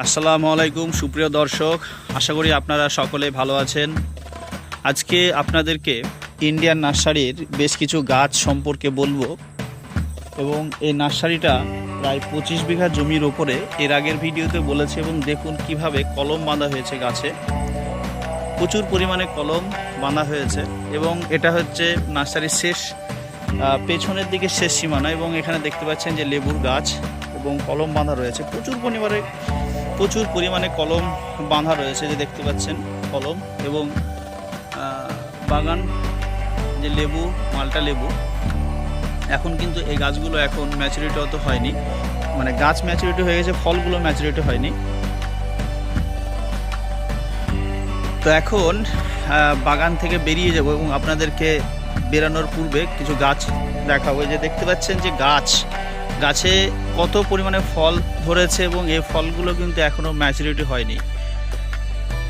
আসসালামু আলাইকুম, সুপ্রিয় দর্শক। আশা করি আপনারা সকলে ভালো আছেন। আজকে আপনাদেরকে ইন্ডিয়ান নার্সারির বেশ কিছু গাছ সম্পর্কে বলব। এবং এই নার্সারিটা প্রায় পঁচিশ বিঘা জমির ওপরে, এর আগের ভিডিওতে বলেছে এবং দেখুন কীভাবে কলম বাঁধা হয়েছে গাছে। প্রচুর পরিমাণে কলম বাঁধা হয়েছে এবং এটা হচ্ছে নার্সারির শেষ পেছনের দিকে শেষ সীমানা এবং এখানে দেখতে পাচ্ছেন যে লেবুর গাছ এবং কলম বাঁধা রয়েছে। প্রচুর পরিমাণে প্রচুর পরিমাণে কলম বাঁধা রয়েছে, যে দেখতে পাচ্ছেন কলম এবং বাগান, যে লেবু, মালটা লেবু। এখন কিন্তু এই গাছগুলো এখন ম্যাচুরিটি অত হয়নি। মানে গাছ ম্যাচুরিটি হয়ে গেছে, ফলগুলো ম্যাচুরিটি হয়নি। তো এখন বাগান থেকে বেরিয়ে যাব এবং আপনাদেরকে বেরানোর পূর্বে কিছু গাছ দেখাবো। যে দেখতে পাচ্ছেন যে গাছ গাছে কত পরিমাণে ফল ধরেছে এবং এই ফলগুলো কিন্তু এখনও ম্যাচুরিটি হয়নি।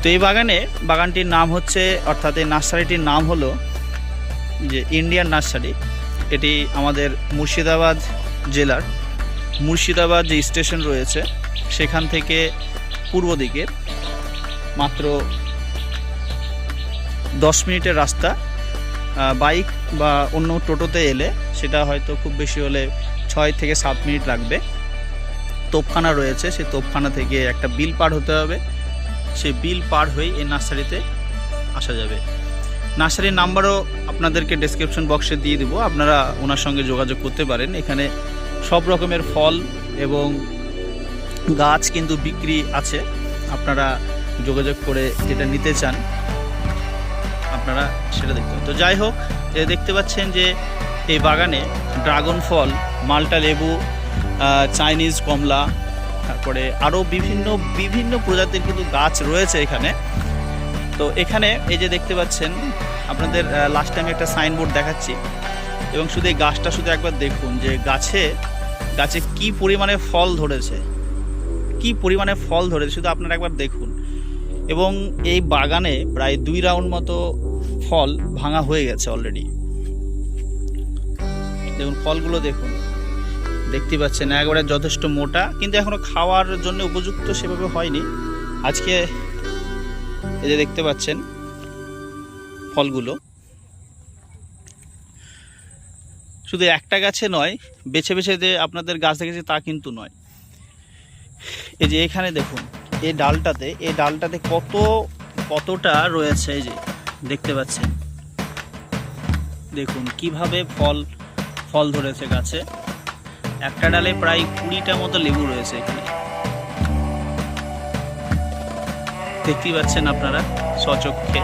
তো এই বাগানে, বাগানটির নাম হচ্ছে, অর্থাৎ এই নার্সারিটির নাম হলো যে ইন্ডিয়ান নার্সারি এটি আমাদের মুর্শিদাবাদ জেলার, মুর্শিদাবাদ যে স্টেশন রয়েছে, সেখান থেকে পূর্ব দিকে, মাত্র দশ মিনিটের রাস্তা। বাইক বা অন্য টোটোতে এলে সেটা হয়তো খুব বেশি হলে ছয় থেকে সাত মিনিট লাগবে। তোপখানা রয়েছে, সেই তোপখানা থেকে একটা বিল পার হতে হবে। সেই বিল পার হয়ে এই নার্সারিতে আসা যাবে। নার্সারির নাম্বারও আপনাদেরকে ডেসক্রিপশন বক্সে দিয়ে দিব। আপনারা ওনার সঙ্গে যোগাযোগ করতে পারেন। এখানে সব রকমের ফল এবং গাছ কিন্তু বিক্রি আছে। আপনারা যোগাযোগ করে যেটা নিতে চান। আপনারা সেটা দেখতে তো যাই হোক দেখতে পাচ্ছেন যে এই বাগানে ড্রাগন ফল মাল্টা লেবু চাইনিজ কমলা, তারপরে আরও বিভিন্ন বিভিন্ন প্রজাতির কিন্তু গাছ রয়েছে এখানে। তো এখানে এই যে দেখতে পাচ্ছেন, আপনাদের লাস্ট টাইম একটা সাইনবোর্ড দেখাচ্ছি। এবং শুধু এই গাছটা শুধু একবার দেখুন যে গাছে গাছে কি পরিমাণে ফল ধরেছে। কি পরিমাণে ফল ধরেছে, শুধু আপনারা একবার দেখুন। এবং এই বাগানে প্রায় দুই রাউন্ড মতো ফল ভাঙা হয়ে গেছে অলরেডি দেখুন, ফলগুলো দেখুন। দেখতে পাচ্ছেন, একবারে যথেষ্ট মোটা, কিন্তু এখনও খাওয়ার জন্য উপযুক্ত সেভাবে হয়নি। আজকে এই যে দেখতে পাচ্ছেন ফলগুলো। শুধু একটা গাছে নয়, বেছে বেছে যে আপনাদের গাছ দেখেছি তা কিন্তু নয়। এই যে এখানে দেখুন, এই ডালটাতে এই ডালটাতে কত, কতটা রয়েছে এই যে দেখতে পাচ্ছেন। দেখুন, কীভাবে ফল ফল ধরেছে গাছে। একটা ডালে প্রায় কুড়িটা মতো লেবু রয়েছে এখানে। দেখতেই পাচ্ছেন আপনারা সচক্ষে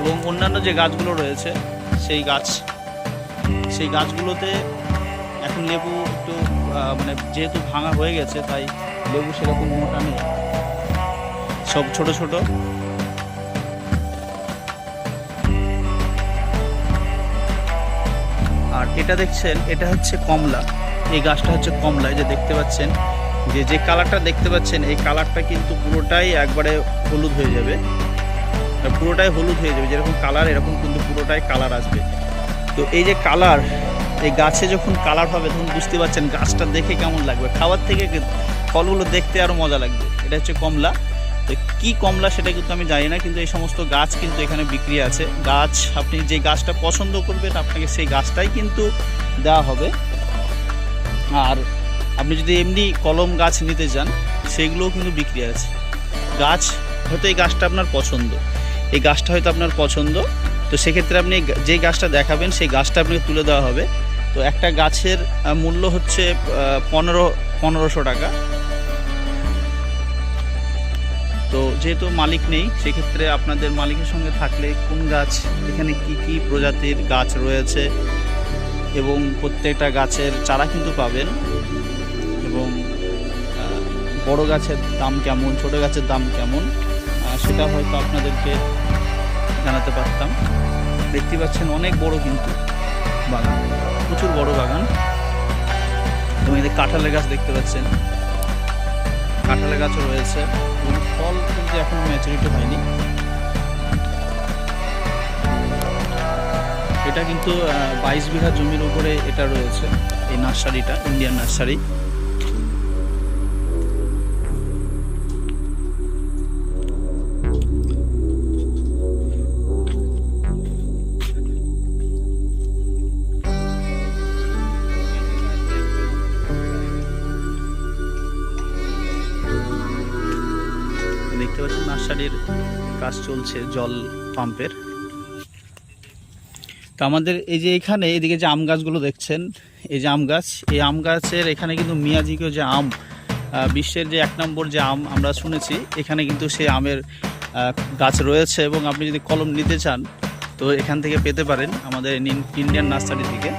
এবং অন্যান্য যে গাছগুলো রয়েছে, সেই গাছ, সেই গাছগুলোতে এখন লেবু একটু মানে যেহেতু ভাঙা হয়ে গেছে, তাই লেবু সেরকম মোটা নেই। সব ছোট ছোট। আর এটা দেখছেন, এটা হচ্ছে কমলা। এই গাছটা হচ্ছে কমলা যে দেখতে পাচ্ছেন, যে যে কালারটা দেখতে পাচ্ছেন, এই কালারটা কিন্তু পুরোটাই একবারে হলুদ হয়ে যাবে। পুরোটাই হলুদ হয়ে যাবে, যেরকম কালার, এরকম কিন্তু পুরোটাই কালার আসবে। তো এই যে কালার, এই গাছে যখন কালার হবে, তখন বুঝতে পারছেন গাছটা দেখে কেমন লাগবে। খাওয়ার থেকে ফলগুলো দেখতে আরও মজা লাগবে। এটা হচ্ছে কমলা। তো কী কমলা সেটা কিন্তু আমি জানি না, কিন্তু এই সমস্ত গাছ কিন্তু এখানে বিক্রি আছে। গাছ, আপনি যে গাছটা পছন্দ করবেন, আপনাকে সেই গাছটাই কিন্তু দেওয়া হবে। আর আপনি যদি এমনি কলম গাছ নিতে চান সেগুলোও কিন্তু বিক্রি আছে। গাছ হয়তো এই গাছটা আপনার পছন্দ। এই গাছটা হয়তো আপনার পছন্দ। তো সেক্ষেত্রে আপনি যে গাছটা দেখাবেন, সেই গাছটা আপনাকে তুলে দেওয়া হবে। তো একটা গাছের মূল্য হচ্ছে পনেরো, পনেরোশো টাকা। তো যেহেতু মালিক নেই, সেক্ষেত্রে আপনাদের মালিকের সঙ্গে থাকলে কোন গাছ, এখানে কি কি প্রজাতির গাছ রয়েছে? এবং প্রত্যেকটা গাছের চারা কিন্তু পাবেন। এবং বড় গাছের দাম কেমন, ছোট গাছের দাম কেমন সেটা হয়তো আপনাদেরকে জানাতে পারতাম। দেখতে পাচ্ছেন অনেক বড় কিন্তু বাগান, প্রচুর বড় বাগান। এবং এদের কাঁঠালের গাছ দেখতে পাচ্ছেন। কাঁঠালের গাছও রয়েছে এবং ফল কিন্তু এখনও ম্যাচুরিটি হয়নি। এটা কিন্তু বাইশ বিঘা জমির উপরে এটা রয়েছে, এই নার্সারিটা, ইন্ডিয়ান নার্সারি। দেখতে পাচ্ছেন নার্সারির কাজ চলছে, জল পাম্পের। তো আমাদের এই যে এখানে, এদিকে যে আম গাছগুলো দেখছেন, এই যে আম গাছ, এই আম গাছের এখানে কিন্তু মিয়াজিকেও যে আম বিশ্বের যে এক নম্বর যে আম আমরা শুনেছি, এখানে কিন্তু সেই আমের গাছ রয়েছে এবং আপনি যদি কলম নিতে চান, তো এখান থেকে পেতে পারেন আমাদের ইন- ইন্ডিয়ান নার্সারি থেকে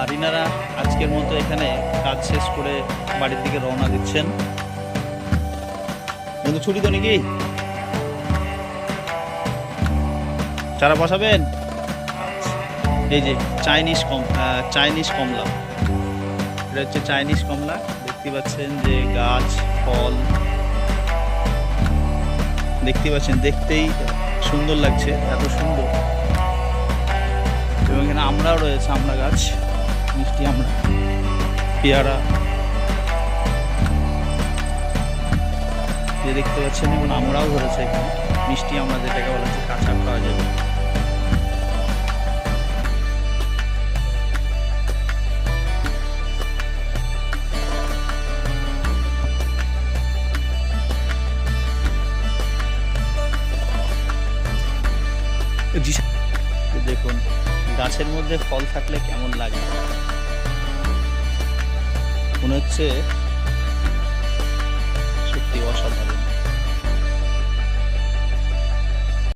আর ইনারা আজকের মতো এখানে কাজ শেষ করে বাড়ির দিকে রওনা দিচ্ছেন। কিন্তু ছুটি তো নাকি? চারা বসাবেন? এই যে চাইনিজ কম চাইনিজ কমলা। এটা হচ্ছে চাইনিজ কমলা। দেখতে পাচ্ছেন যে গাছ, ফল। দেখতে পাচ্ছেন, দেখতেই সুন্দর লাগছে, এত সুন্দর। এবং এখানে আমরাও রয়েছে, আমরা গাছ, মিষ্টি আমরা, পেয়ারা। যে দেখতে পাচ্ছেন, এবং আমরাও ধরেছে এখানে। মিষ্টি আমরা যেটাকে বলা হচ্ছে কাঁচা খাওয়া যাবে। দেখুন গাছের মধ্যে ফল থাকলে কেমন লাগে? মনে হচ্ছে সত্যি অসাধারণ।